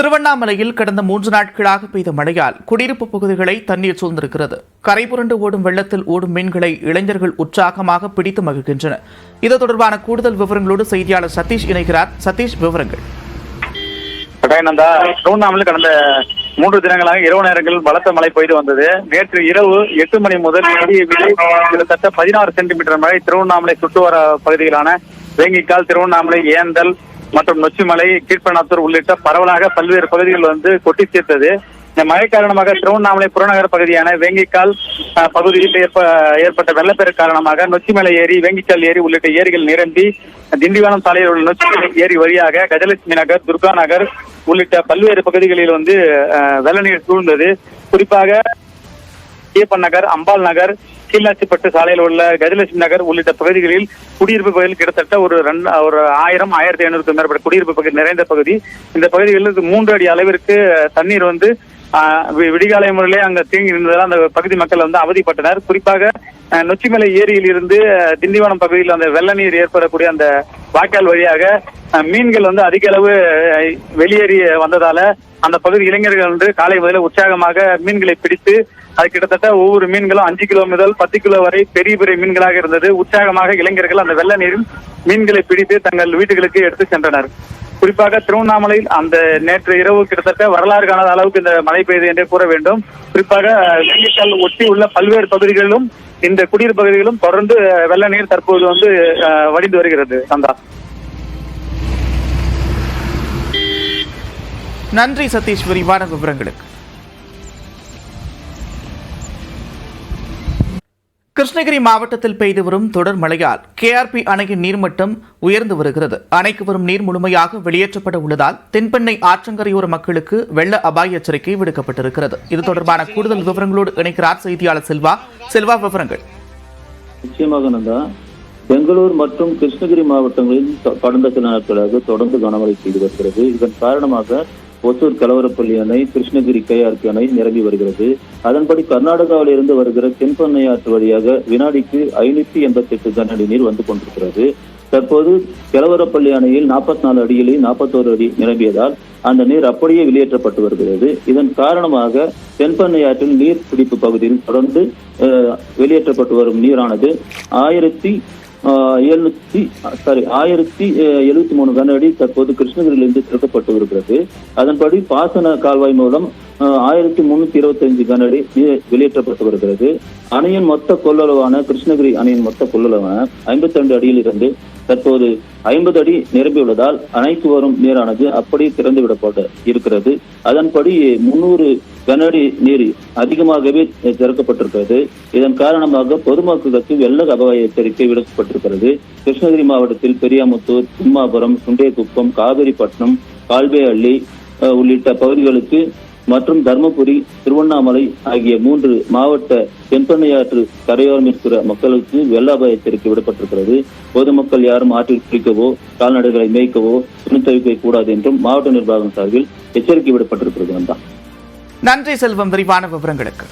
திருவண்ணாமலையில் கடந்த மூன்று நாட்களாக பெய்த மழையால் குடியிருப்பு பகுதிகளை தண்ணீர் சூழ்ந்திருக்கிறது. கரை புரண்டு ஓடும் வெள்ளத்தில் ஓடும் மீன்களை இளைஞர்கள் உற்சாகமாக பிடித்து மகிழ்கின்றனர். இது தொடர்பான கூடுதல் விவரங்களோடு செய்தியாளர் சதீஷ் இணைகிறார். சதீஷ் விவரங்கள். திருவண்ணாமலை கடந்த மூன்று தினங்களாக இரவு நேரங்களில் பலத்த மழை பெய்து வந்தது. நேற்று இரவு எட்டு மணி முதல் கிட்டத்தட்ட பதினாறு சென்டிமீட்டர் மழை திருவண்ணாமலை சுற்றுவர பகுதிகளான வேங்கிக்கால் திருவண்ணாமலை ஏந்தல் மற்றும் நொச்சிமலை கீழ்பண்ணாத்தூர் உள்ளிட்ட பரவலாக பல்வேறு பகுதிகள் வந்து கொட்டி தீர்த்தது இந்த மழை காரணமாக திருவண்ணாமலை புறநகர் பகுதியான வேங்கிக்கால் அஹ், பகுதியில் ஏற்ப ஏற்பட்ட வெள்ளப்பெருக்கு காரணமாக நொச்சிமலை ஏரி வேங்கிக்கால் ஏரி உள்ளிட்ட ஏரிகள் நிரம்பி திண்டிவனம் சாலையில் உள்ள நொச்சிமலை ஏரி வழியாக கஜலட்சுமி நகர் துர்கா நகர் உள்ளிட்ட பல்வேறு பகுதிகளில் வந்து வெள்ள நீர் சூழ்ந்தது. குறிப்பாக ஐயப்பன் நகர் அம்பாள் நகர் கீழ்நாச்சிப்பட்டு சாலையில் உள்ள கஜலட்சுமி நகர் உள்ளிட்ட பகுதிகளில் குடியிருப்பு பகுதியில் கிட்டத்தட்ட ஒரு ரெண்டு ஒரு ஆயிரம் ஆயிரத்தி ஐநூறுக்கு மேற்பட்ட குடியிருப்பு பகுதி நிறைந்த பகுதி. இந்த பகுதிகளில் மூன்று அடி அளவிற்கு தண்ணீர் வந்து விடிகாலை முறையிலே அங்க தேங்கி இருந்ததால் அந்த பகுதி மக்கள் வந்து அவதிப்பட்டனர். குறிப்பாக நொச்சிமலை ஏரியில் இருந்து திண்டிவனம் பகுதியில் அந்த வெள்ள நீர் ஏற்படக்கூடிய அந்த வாய்க்கால் வழியாக மீன்கள் வந்து அதிக அளவு வெளியேறி வந்ததால அந்த பகுதி இளைஞர்கள் வந்து காலை முதல்ல உற்சாகமாக மீன்களை பிடித்து அது கிட்டத்தட்ட ஒவ்வொரு மீன்களும் அஞ்சு கிலோ முதல் பத்து கிலோ வரை பெரிய பெரிய மீன்களாக இருந்தது. உற்சாகமாக இளைஞர்கள் அந்த வெள்ள நீரில் மீன்களை பிடித்து தங்கள் வீட்டுகளுக்கு எடுத்து சென்றனர். குறிப்பாக திருவண்ணாமலையில் அந்த நேற்று இரவு கிட்டத்தட்ட வரலாறு காணாத அளவுக்கு இந்த மழை பெய்தது என்றே கூற வேண்டும். குறிப்பாக வேங்கிக்கால் ஒட்டி உள்ள பல்வேறு பகுதிகளிலும் இந்த குடியிருப்பு பகுதிகளிலும் தொடர்ந்து வெள்ள நீர் தற்போது வந்து வடிந்து வருகிறது சந்தா. நன்றி சதீஷ் விரிவான விவரங்களுக்கு. கிருஷ்ணகிரி மாவட்டத்தில் பெய்து வரும் தொடர் மழையால் கேஆர்பி அணையின் நீர்மட்டம் உயர்ந்து வருகிறது. அணைக்கு வரும் நீர் முழுமையாக வெளியேற்றப்பட உள்ளதால் தென்பெண்ணை ஆற்றங்கரையோர மக்களுக்கு வெள்ள அபாய எச்சரிக்கை விடுக்கப்பட்டிருக்கிறது. இது தொடர்பான கூடுதல் விவரங்களோடு இணைக்கிறார் செய்தியாளர் செல்வா. செல்வா விவரங்கள். நிச்சயமாக நந்தா பெங்களூர் மற்றும் கிருஷ்ணகிரி மாவட்டங்களில் கடந்த சில நாட்களாக தொடர்ந்து கனமழை பெய்து வருகிறது. இதன் காரணமாக ஒசூர் கலவரப்பள்ளி அணை கிருஷ்ணகிரி கையார்பி அணை நிரம்பி வருகிறது. அதன்படி கர்நாடகாவில் இருந்து வருகிற தென்பெண்ணை ஆற்று வழியாக வினாடிக்கு ஐநூத்தி எண்பத்தி எட்டு கனஅடி நீர் வந்து கொண்டிருக்கிறது. தற்போது கெலவரப்பள்ளி அணையில் நாற்பத்தி நாலு அடியிலே நாற்பத்தோரு அடி நிரம்பியதால் அந்த நீர் அப்படியே வெளியேற்றப்பட்டு வருகிறது. இதன் காரணமாக தென்பெண்ணை ஆற்றில் நீர் பிடிப்பு பகுதியில் தொடர்ந்து வெளியேற்றப்பட்டு வரும் நீரானது ஆயிரத்தி எழுநூத்தி சாரி ஆயிரத்தி எழுபத்தி மூணு கன அடி தற்போது கிருஷ்ணகிரியிலிருந்து திறக்கப்பட்டு வருகிறது அதன்படி பாசன கால்வாய் மூலம் ஆயிரத்தி முன்னூத்தி இருபத்தி அஞ்சு கன அடி வெளியேற்றப்பட்டு வருகிறது. அணையின் மொத்த கொள்ளளவான கிருஷ்ணகிரி அணையின் மொத்த கொள்ளளவான ஐம்பத்தி ரெண்டு அடியிலிருந்து தற்போது ஐம்பது அடி நிரம்பியுள்ளதால் அணைக்கு வரும் நீரானது அப்படியே திறந்து விடப்பட இருக்கிறது. அதன்படி முன்னூறு கனஅடி நீர் அதிகமாகவே திறக்கப்பட்டிருக்கிறது. இதன் காரணமாக பொதுமக்களுக்கு வெள்ள அபாய எச்சரிக்கை விடுக்கப்பட்டிருக்கிறது. கிருஷ்ணகிரி மாவட்டத்தில் பெரியாமுத்தூர் திம்மாபுரம் சுண்டேகுப்பம் காவிரிப்பட்டினம் கால்வேஅள்ளி உள்ளிட்ட பகுதிகளுக்கு மற்றும் தர்மபுரி திருவண்ணாமலை ஆகிய மூன்று மாவட்ட தென்பெண்ணையாற்று கரையோரம் இருக்கிற மக்களுக்கு வெள்ள அபாய எச்சரிக்கை விடப்பட்டிருக்கிறது. பொதுமக்கள் யாரும் ஆற்றில் குளிக்கவோ கால்நடைகளை மேய்க்கவோ துணி துவைக்க கூடாது என்றும் மாவட்ட நிர்வாகம் சார்பில் எச்சரிக்கை விடப்பட்டிருக்கிறது. நன்றி செல்வம். விரிவான விவரங்களுக்கு